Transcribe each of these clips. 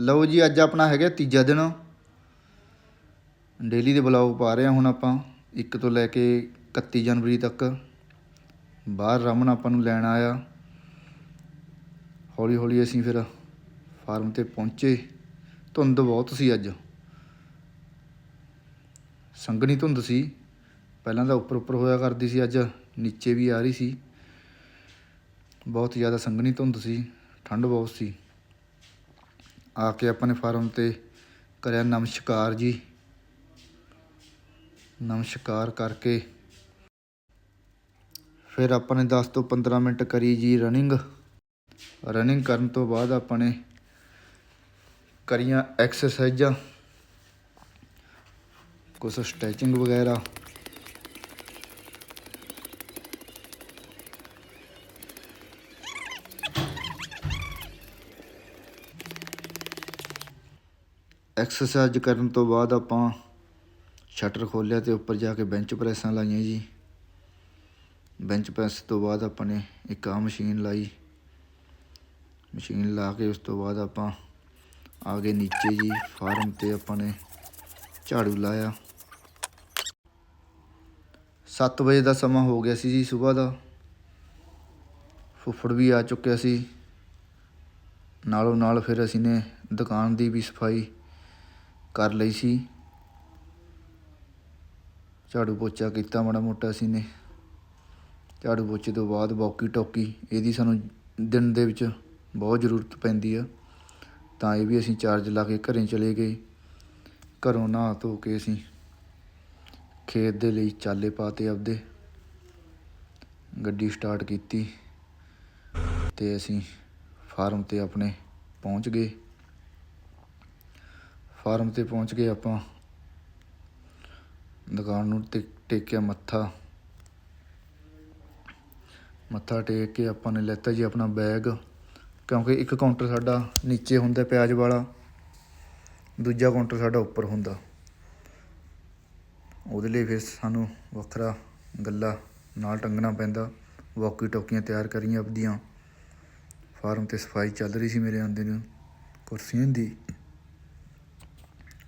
ਲਓ ਜੀ, ਅੱਜ ਆਪਣਾ ਹੈਗਾ ਤੀਜਾ ਦਿਨ। ਡੇਲੀ ਦੇ ਬਲੌਗ ਪਾ ਰਹੇ ਹਾਂ ਹੁਣ ਆਪਾਂ। 1 ਤੋਂ ਲੈ ਕੇ 31 ਜਨਵਰੀ ਤੱਕ। ਬਾਹਰ ਰਮਨ ਆਪਾਂ ਨੂੰ ਲੈਣ ਆਇਆ। ਹੌਲੀ ਹੌਲੀ ਅਸੀਂ ਫਿਰ ਫਾਰਮ ਤੇ ਪਹੁੰਚੇ। ਧੁੰਦ ਬਹੁਤ ਸੀ ਅੱਜ। ਸੰਘਣੀ ਧੁੰਦ ਸੀ। ਪਹਿਲਾਂ ਤਾਂ ਉੱਪਰ ਉੱਪਰ ਹੋਇਆ ਕਰਦੀ ਸੀ ਅੱਜ। ਨੀਚੇ ਵੀ ਆ ਰਹੀ ਸੀ। ਬਹੁਤ ਜ਼ਿਆਦਾ ਸੰਘਣੀ ਧੁੰਦ ਸੀ। ਠੰਡ ਬਹੁਤ ਸੀ। ਆ ਕੇ ਆਪਾਂ ਨੇ ਫਾਰਮ ਤੇ ਕਰਿਆ ਨਮਸਕਾਰ ਜੀ। ਨਮਸਕਾਰ ਕਰਕੇ। ਫਿਰ ਆਪਾਂ ਨੇ 10 ਤੋਂ 15 ਮਿੰਟ ਕਰੀ ਜੀ ਰਨਿੰਗ ਰਨਿੰਗ ਕਰਨ ਤੋਂ ਬਾਅਦ ਆਪਾਂ ਨੇ ਕਰੀਆਂ ਐਕਸਰਸਾਈਜ਼ਾਂ ਕੁਛ ਸਟ੍ਰੈਚਿੰਗ ਵਗੈਰਾ। ਐਕਸਰਸਾਈਜ਼ ਕਰਨ ਤੋਂ ਬਾਅਦ ਆਪਾਂ ਸ਼ਟਰ ਖੋਲ੍ਹਿਆ ਤੇ ਉੱਪਰ ਜਾ ਕੇ ਬੈਂਚ ਪ੍ਰੈਸਾਂ ਲਾਈਆਂ ਜੀ। ਬੈਂਚ ਪ੍ਰੈਸ ਤੋਂ ਬਾਅਦ ਆਪਾਂ ਨੇ ਇੱਕ ਆ ਮਸ਼ੀਨ ਲਾਈ। ਮਸ਼ੀਨ ਲਾ ਕੇ ਉਸ ਤੋਂ ਬਾਅਦ ਆਪਾਂ ਆ ਗਏ ਨੀਚੇ ਜੀ ਫਾਰਮ ਤੇ ਆਪਾਂ ਨੇ ਝਾੜੂ ਲਾਇਆ। 7 ਵਜੇ ਦਾ ਸਮਾਂ ਹੋ ਗਿਆ ਸੀ ਜੀ ਸਵੇਰ ਦਾ। ਫੁੱਫੜ ਵੀ ਆ ਚੁੱਕਿਆ ਸੀ। ਨਾਲੋਂ ਨਾਲ ਫਿਰ ਅਸੀਂ ਨੇ ਦੁਕਾਨ ਦੀ ਵੀ ਸਫ਼ਾਈ ਕਰ ਲਈ ਸੀ। ਝਾੜੂ ਪੋਚਾ ਕੀਤਾ ਮਾੜਾ ਮੋਟਾ ਅਸੀਂ ਨੇ। ਝਾੜੂ ਪੋਚੇ ਤੋਂ ਬਾਅਦ ਵੋਕੀ ਟੋਕੀ, ਇਹਦੀ ਸਾਨੂੰ ਦਿਨ ਦੇ ਵਿੱਚ ਬਹੁਤ ਜ਼ਰੂਰਤ ਪੈਂਦੀ ਆ। ਤਾਂ ਇਹ ਵੀ ਅਸੀਂ ਚਾਰਜ ਲਾ ਕੇ ਘਰੇ ਚਲੇ ਗਏ। ਘਰੋਂ ਨਹਾ ਧੋ ਕੇ ਅਸੀਂ ਖੇਤ ਦੇ ਲਈ ਚਾਲੇ ਪਾਤੇ ਆਪਦੇ ਗੱਡੀ ਸਟਾਰਟ ਕੀਤੀ ਤੇ ਅਸੀਂ ਫਾਰਮ ਤੇ ਆਪਣੇ ਪਹੁੰਚ ਗਏ। ਫਾਰਮ ਤੇ ਪਹੁੰਚ ਗਏ ਆਪਾਂ। ਦੁਕਾਨ ਨੂੰ ਟੇ- ਟੇਕਿਆ ਮੱਥਾ। ਮੱਥਾ ਟੇਕ ਕੇ ਆਪਾਂ ਨੇ ਲੈਤਾ ਜੀ ਆਪਣਾ ਬੈਗ। ਕਿਉਂਕਿ ਇੱਕ ਕਾਊਂਟਰ ਸਾਡਾ ਨੀਚੇ ਹੁੰਦਾ ਪਿਆਜ਼ ਵਾਲਾ, ਦੂਜਾ ਕਾਊਂਟਰ ਸਾਡਾ ਉੱਪਰ ਹੁੰਦਾ। ਉਹਦੇ ਲਈ ਫਿਰ ਸਾਨੂੰ ਵੱਖਰਾ ਗੱਲਾ ਨਾਲ ਟੰਗਣਾ ਪੈਂਦਾ। ਵਾਕੀ ਟੋਕੀਆਂ ਤਿਆਰ ਕਰੀਆਂ ਆਪਦੀਆਂ। ਫਾਰਮ ਤੇ ਸਫ਼ਾਈ ਚੱਲ ਰਹੀ ਸੀ ਮੇਰੇ ਆਂਦੇ ਨੂੰ। ਕੁਰਸੀਆਂ ਦੀ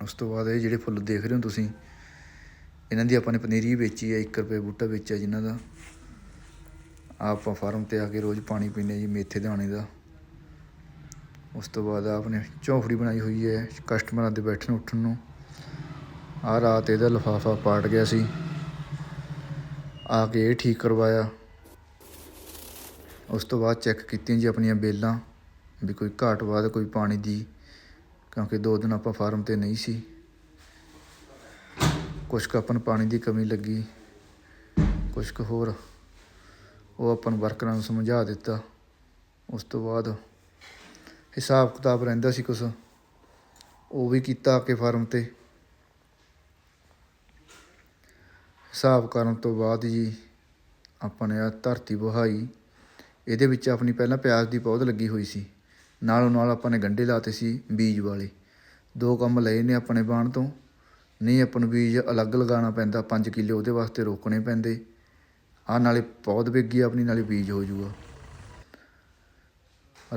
ਉਸ ਤੋਂ ਬਾਅਦ ਇਹ ਜਿਹੜੇ ਫੁੱਲ ਦੇਖ ਰਹੇ ਹੋ ਤੁਸੀਂ, ਇਹਨਾਂ ਦੀ ਆਪਾਂ ਨੇ ਪਨੀਰੀ ਵੇਚੀ ਹੈ 1 ਰੁਪਏ ਬੂਟਾ ਵੇਚਿਆ ਜਿਨ੍ਹਾਂ ਦਾ। ਆਪਾਂ ਫਾਰਮ ਤੇ ਆ ਕੇ ਰੋਜ਼ ਪਾਣੀ ਪੀਂਦੇ ਜੀ, ਮੇਥੇ ਦਾਣੇ ਦਾ। ਉਸ ਤੋਂ ਬਾਅਦ ਆਪਨੇ ਝੌਂਫੜੀ ਬਣਾਈ ਹੋਈ ਹੈ, ਕਸਟਮਰਾਂ ਦੇ ਬੈਠਣ ਉੱਠਣ ਨੂੰ। ਆ ਰਾਤ ਇਹਦਾ ਲਿਫਾਫਾ ਪਾਟ ਗਿਆ ਸੀ। ਆ ਕੇ ਇਹ ਠੀਕ ਕਰਵਾਇਆ। ਉਸ ਤੋਂ ਬਾਅਦ ਚੈੱਕ ਕੀਤੀਆਂ ਜੀ ਆਪਣੀਆਂ ਬੇਲਾਂ, ਵੀ ਕੋਈ ਘਾਟ ਵਾਧ ਕੋਈ ਪਾਣੀ ਦੀ ਕਿਉਂਕਿ ਦੋ ਦਿਨ ਆਪਾਂ ਫਾਰਮ ਤੇ ਨਹੀਂ ਸੀ। ਕੁਛ ਕੁ ਆਪਾਂ ਨੂੰ ਪਾਣੀ ਦੀ ਕਮੀ ਲੱਗੀ, ਕੁਛ ਕੁ ਹੋਰ। ਉਹ ਆਪਾਂ ਨੂੰ ਵਰਕਰਾਂ ਨੂੰ ਸਮਝਾ ਦਿੱਤਾ। ਉਸ ਤੋਂ ਬਾਅਦ ਹਿਸਾਬ ਕਿਤਾਬ ਰਹਿੰਦਾ ਸੀ ਕੁਛ। ਉਹ ਵੀ ਕੀਤਾ ਆ ਕੇ ਫਾਰਮ ਤੇ। ਹਿਸਾਬ ਕਰਨ ਤੋਂ ਬਾਅਦ ਜੀ ਆਪਾਂ ਨੇ ਆ ਧਰਤੀ ਵਹਾਈ। ਇਹਦੇ ਵਿੱਚ ਆਪਣੀ ਪਹਿਲਾਂ ਪਿਆਜ਼ ਦੀ ਪੌਦ ਲੱਗੀ ਹੋਈ ਸੀ। ਨਾਲੋਂ ਨਾਲ ਆਪਾਂ ਨੇ ਗੰਢੇ ਲਾਤੇ ਸੀ ਬੀਜ ਵਾਲੇ। ਦੋ ਕੰਮ ਲਏ ਨੇ ਆਪਣੇ ਬਾਣ ਤੋਂ। ਨਹੀਂ ਆਪਾਂ ਨੂੰ ਬੀਜ ਅਲੱਗ ਲਗਾਉਣਾ ਪੈਂਦਾ 5 ਕਿੱਲੇ ਉਹਦੇ ਵਾਸਤੇ ਰੋਕਣੇ ਪੈਂਦੇ। ਆ ਨਾਲੇ ਪੌਦ ਵਿਕ ਗਈ ਆਪਣੀ ਨਾਲੇ ਬੀਜ ਹੋ ਜੂਗਾ।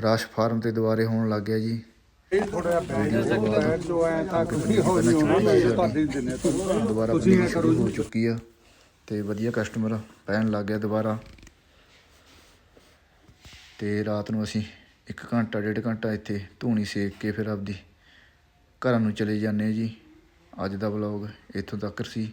ਰਾਸ਼ ਫਾਰਮ ਤੇ ਦੁਬਾਰੇ ਹੋਣ ਲੱਗ ਗਿਆ ਜੀ। ਥੋੜਾ ਹੋ ਦੁਬਾਰਾ ਹੋ ਚੁੱਕੀ ਆ ਤੇ ਵਧੀਆ ਕਸਟਮਰ ਪੈਣ ਲੱਗ ਗਿਆ ਦੁਬਾਰਾ। ਤੇ ਰਾਤ ਨੂੰ ਅਸੀਂ ਇੱਕ ਘੰਟਾ, ਡੇਢ ਘੰਟਾ ਇੱਥੇ ਧੂਣੀ ਸੇਕ ਕੇ ਫਿਰ ਆਪਦੀ ਘਰਾਂ ਨੂੰ ਚਲੇ ਜਾਂਦੇ ਜੀ। ਅੱਜ ਦਾ ਵਲੌਗ ਇੱਥੋਂ ਤੱਕ ਸੀ।